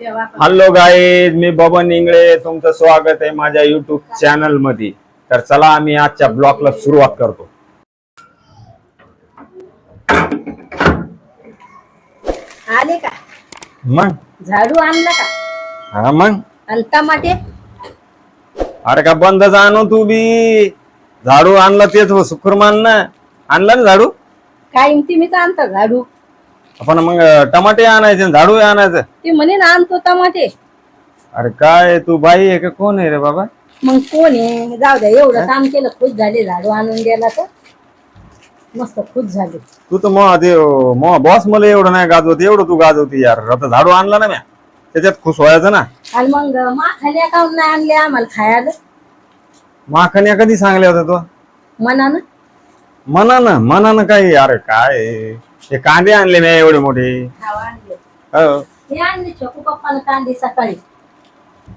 Hello guys मी बबन इंगळे. तुमचं स्वागत आहे माझ्या युट्यूब चॅनलमध्ये तर चला आम्ही आजच्या ब्लॉगला सुरुवात करतो. आले का? मग? झाडू आणला का? हा मग? आणि टमाटे? अरे का बंदच आणू तू बी? झाडू आणला तेच हो, शुक्रमान ना आणला ना झाडू? काय तुम्हीच आणता झाडू. आपण मग टमाटे आणायचे आणि झाडू आणायचं? ते म्हणे ना आणतो टमाटे. अरे काय तू बाई आहे का? कोण आहे रे बाबा? मग कोण आहे? जाऊ द्या एवढं काम केलं खुश झाले झाडू आणून द्यायला तर. मस्त खुश झाले. तू तर मग ते बॉस मला एवढं नाही गाजवत एवढं तू गाजवती यार. आता झाडू आणला ना म्या. त्याच्यात खुश व्हायचं ना. आणि मग माखाल्या काऊन नाही आणले आम्हाला खायला? माखण्या कधी सांगल्या होत्या तू? मनानं? मनानं मनानं काय अरे काय? हे कांदे आणले मी एवढे मोठे. हो. हे आणले छोकू पप्पानं कांदे सकाळी.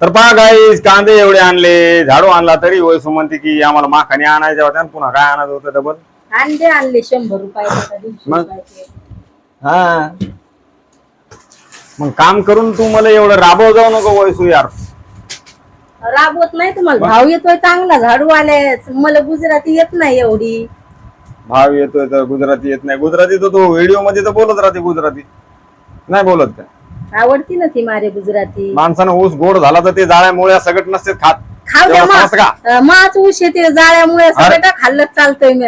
तर पहा काय कांदे एवढे आणले. झाडू आणला तरी होय सुमंती की आम्हाला माखाने आणायच्या होत्या आणि पुन्हा काय आणायचं होतं डबल अंडे आणले शंभर मग? रुपयाचे. हा. मग काम करून तू मला एवढं राबव जाऊ नको वयसू यार. राबवत नाही तुम्हाला भाव येतोय चांगला झाडू आले मला गुजराती येत नाही एवढी. भाव येतोय तर गुजराती येत नाही. गुजराती तर तू व्हिडिओमध्ये तर बोलत राहते गुजराती. नाही बोलत का? आवडती ना ती मारे गुजराती. माणसानं ऊस गोड झाला तर ते जाळ्यामुळे सगळं नसते खात. खाऊ द्या तेव्हा समजतं का? मा- माच ऊस येते जाळ्यामुळे सगळं खाल्लं चालतंय मी.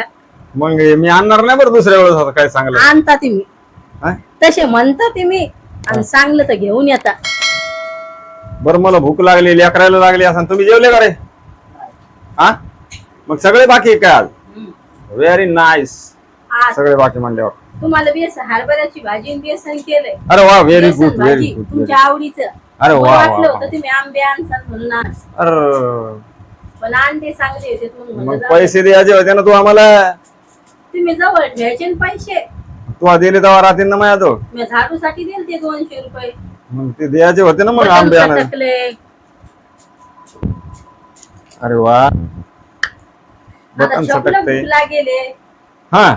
मग मी आणणार नाही बरं दुसऱ्या वेळेस आता काय सांगलं आणता तुम्ही हा? तसे म्हणता तुम्ही आणि सांगलं तर घेऊन येता. बरं मला भूक लागली लेकरायला लागली असं तुम्ही जेवले का रे? हा? मग सगळे बाकी आहे काय आज? व्हेरी नाईस आज सगळे बाकी म्हणल्यावर तुम्हाला बेसन हरभऱ्याची भाजी आणि बेसन केलंय. अरे वा व्हेरी बेसन गुड व्हेरी भाजी गुड तुमच्या आवडीचं. अरे वा, मला वा, वाटलं वा. होतं तुम्ही आंबे आणसान म्हणून आज. अरे. पण अंडे चांगले होते म्हणून म्हणलं मग जाऊ. पैसे द्यायचे होते ना तू आम्हाला? तुम्ही जवळ ना पैसे. तू दिले तेव्हा राहतील ना माझ्या तो मी झाडूसाठी दिले ते दोनशे रुपये. मग ते द्यायचे होते ना मग आंबे आणायला. अरे वा. बटन सटकते हा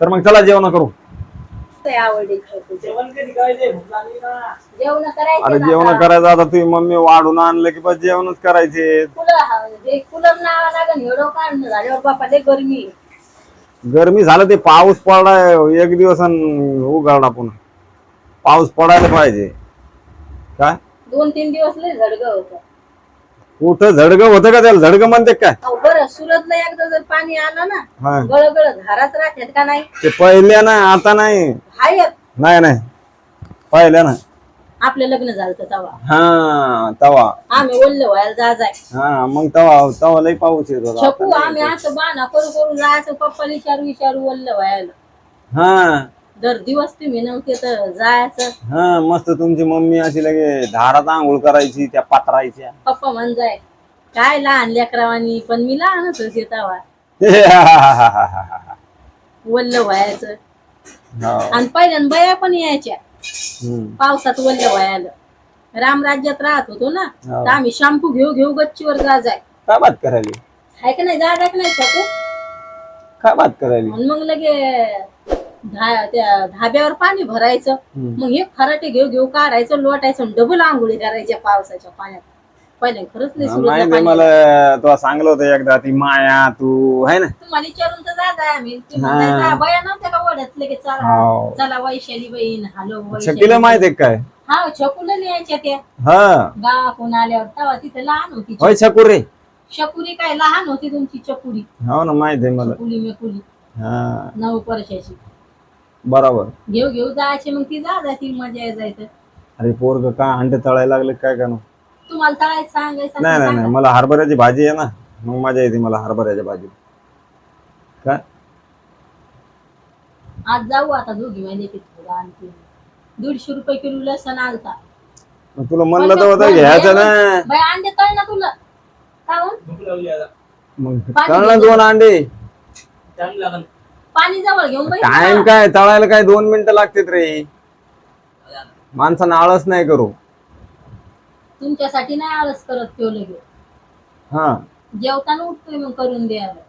तर मग चला जेवण करू. आवडे जेवण अरे ना. जेवण. करायचं आता तुम्ही मम्मी वाढून आणलं की बस जेवणच करायचे. गरमी गरमी झालं ते पाऊस पडलाय एक दिवस उघडला पुन्हा. पाऊस पडायला पाहिजे. काय? दोन तीन दिवस लय झडग होत. कुठं झडग होतं का त्याला? झडग म्हणते काय? बरं सुरतला एकदा जर पाणी आलं ना हा. गळ गळ घरात राहतात का नाही? ते पहिल्या ना आता नाही. हाय नाही नाही. पहिल्या ना. आपलं लग्न झालं होतं तेव्हा. हा तवा आम्ही ओल्ल व्हायला जा जाय हा मग तवा तवा लई पाऊस येत होता. आम्ही असं बाना करू करून जायचं पप्पा विचारू विचारू ओल्ल व्हायला. हा. दर दिवस तुम्ही नव्हते तर जायचं. हा मस्त तुमची मम्मी अशी लगे धारात आंघोळ करायची त्या पात्रायच्या. पप्पा म्हण जाय. काय लहान लेकरावानी पण मी लहानच होते तेव्हा. वल्ल व्हायचं. हो. आणि पहिल्यांदा बया पण यायच्या. हम्म. पावसात वल्ल व्हायला. रामराज्यात राहत होतो ना हो. तर आम्ही शॅम्पू घेऊ घेऊ गच्चीवर जा जाय काय बात करायली? हाय का नाही जा जाय का नाही शकू काय बात करायली? आणि मग लगे धा- त्या धाब्यावर पाणी भरायचं. हम्म. मग हे खराटे घेऊ घेऊ काढायचं लोटायचं आणि डबल आंघोळी करायच्या पावसाच्या पाण्यात. पहिले खरंच नाही सुरतला माहिती पाणी. मला तुला सांगलं होतं एकदा ती माया तू आहे ना? तुम्हाला विचारून तर जा जाय आम्ही. ते हा. म्हणताय, बया नव्हत्या का ओढ्यात? लगे चला. हाव. चला वैशाली बहीण हॅलो शकीला माहीत आहे काय? हा छकुला यायच्या त्या. हा. गावाकडून आल्यावर? तेव्हा तिथे लहान होती होय शकूर रे चकुरी काय लहान होती तुमची चकुरी हो ना माहीत आहे मला. चकुली मेकुली. हा. नऊ वर्षाची. बरोबर. घेऊ घेऊ जायचे मग ती जा जायची मजा यायचं अरे पोरग का अंडे तळायला लागले काय का तुम्हाला तळायचं सांगायचं नाही नाही. मला हरभऱ्याची भाजी आहे ना मग मजा येते मला हरभऱ्याची भाजी. काय? आज जाऊ आता दोघी महिने आणखी. दीडशे रुपये किलो लसण आलता मग तुला म्हणलं तर होतं घ्यायचं ना बाई अंडे तळ ना तुला. काहून मग पाणी तळ ना दोन अंडे. पाणी जवळ घेऊन टाइम काय तळायला काय दोन मिनिटं लागतात रे. माणसानं आळस नाही करू. तुमच्यासाठी नाही आळस करत तो लगे हा. जेवताना उठतोय मग करून द्यायला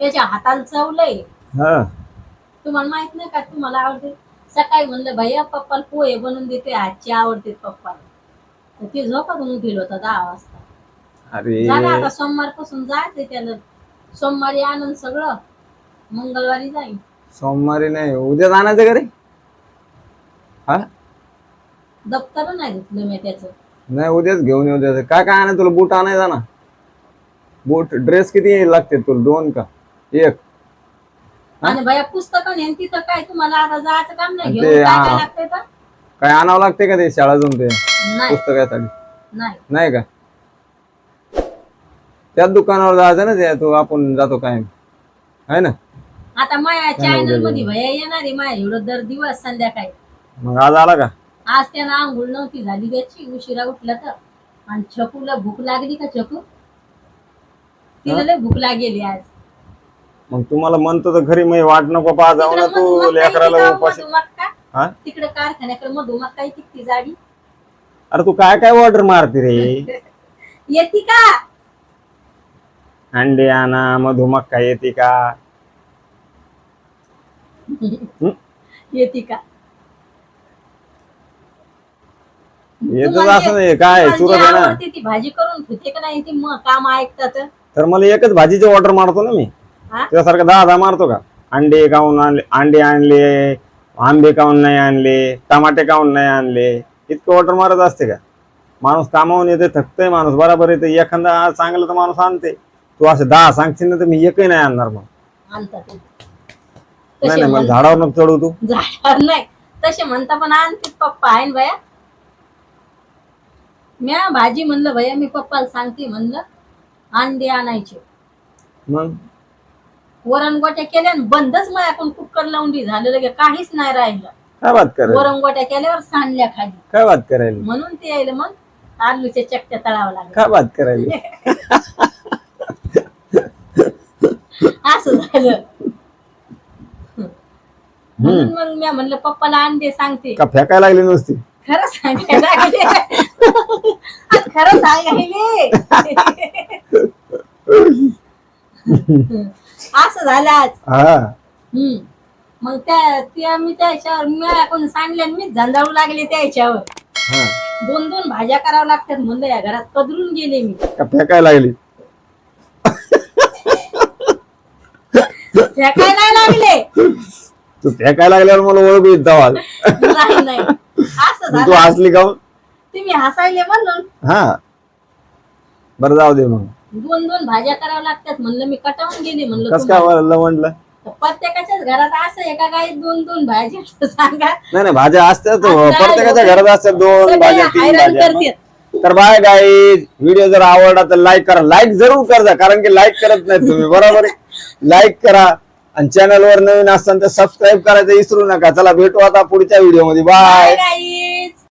त्याच्या हाताला चवलंय हा. तुम्हाला माहीत नाही का तुम्हाला आवडते? सकाळी म्हणलं भैया पप्पाला पोहे बनवून देते आजची आवडते पप्पाला. तर ते झोपातून उठेल होता दहा वाजता. अरे. झालं आता सोमवारपासून जायचंय त्याला. सोमवारी आणून सगळं. मंगळवारी जाईल सोमवारी नाही उद्या जाण्याचं घरी? हा? दप्तर नाही घेतलं मी त्याचं. नाही उद्याच घेऊन येऊ द्यायचं काय काय आणा तुला? बूट आणायचा ना. बूट ड्रेस किती लागते तुला? दोन का? एक. हा? आणि भैया पुस्तकं तिथं काय तुम्हाला आता जायचं काम नाही? ते, घेऊन काय हा. काय लागतंय तर? काय आणावं लागते का ते शाळातून ते नाही. पुस्तकासाठी? नाही. नाही का? त्याच दुकानावर जायचं ना ते तू आपण जातो काय आहे ना? आता माया चॅनलमध्ये भैया येणार आहे माया एवढं दर दिवस संध्याकाळी. मग आज आला का? आज त्यानं आंघोळ नव्हती झाली त्याची उशिरा उठला तर. आणि छकूला भूक लागली का छकू? तिला लय भूक लागेली आज. मग तुम्हाला म्हणतो तर घरी मी वाट नको पहा जाऊ ना तिकडं तू लेकराला उपाशी? हा? तिकडे कारखान्याकडे मधुमक्का येते ती जाडी. अरे तू काय काय ऑर्डर मारते रे? येते का? अंडे आणा मधुमक्का येते का? येते का? येतच असं नाही काय सुरत आहे ना? आवडते ती भाजी करून ठेवते का नाही? ती मग काम ऐकतात. तर मला एकच भाजीची ऑर्डर मारतो ना मी. हा? त्यासारखं दहा दहा मारतो का? अंडे काऊन आणले? अंडे आणले आंबे काऊन नाही आणले टमाटे काऊन नाही आणले? इतकं ऑर्डर मारत असते का? माणूस कामावून येते थकतंय माणूस बरोबर येते एखादा चांगलं तर माणूस आणते. तू असं दहा सांगशील ना तर मी एकही नाही आणणार मग. आणतात. नाही तसे नाही म्हण- झाडावर नको चढू तू. झाडावर नाही. तसे म्हणता पण आणते पप्पा. आहे ना भया म्या भाजी म्हणलं भैया मी पप्पाला सांगते म्हणलं अंडे आणायचे. मग? वरण गोट्या केल्या आणि बंदच माझ्याकडून कुकर लावून झालं लगे काहीच नाही राहिलं. काय बात करायला? वरण गोट्या केल्यावर सांडल्या खाली. काय बात करायला? म्हणून ते यायला मग आलूच्या चकत्या तळावं लागलं काय बात करायला? असं झालं. म्हणून मग मी म्हणलं पप्पाला अंडे सांगते. का फेकायला लागली नुसती? खरं सांगायला लागले. खरं सांगायले. असं झालं आज. हा. हम्म. मग त्या त्या मी त्याच्यावर मी कोण सांगले आणि मी झंझाळू लागले त्याच्यावर हा. दोन दोन भाज्या कराव्या लागतात म्हणलं या घरात कदरून गेले मी. का फेकायला लागली? फेकायला लागले. तू फेकायला लागल्यावर मला ओळख येत जावाल. नाही नाही. असं तू झालं. हसली का तुम्ही हसायले म्हणून. हा. बरं जाऊ दे मग. दोन दोन भाज्या कराव्या लागतात. म्हणलं मी कटावून गेले. म्हणलं कस काय तुम्हाला. वळलं म्हटलं? तर प्रत्येकाच्याच घरात असं आहे का काही दोन दोन भाज्या सांगा. नाही नाही भाज्या असतात प्रत्येकाच्या घरात असतात दोन सगळे भाज्या तीन हैराण भाज्या. करतात. तर बाय गाई व्हिडिओ जर आवडला तर लाईक करा. लाईक जरूर करा कारण की लाईक करत नाही तुम्ही. बरोबर आहे? लाईक करा. आणि चॅनलवर नवीन असताना तर सबस्क्राईब करायचं विसरू नका. चला भेटू आता पुढच्या व्हिडिओमध्ये बाय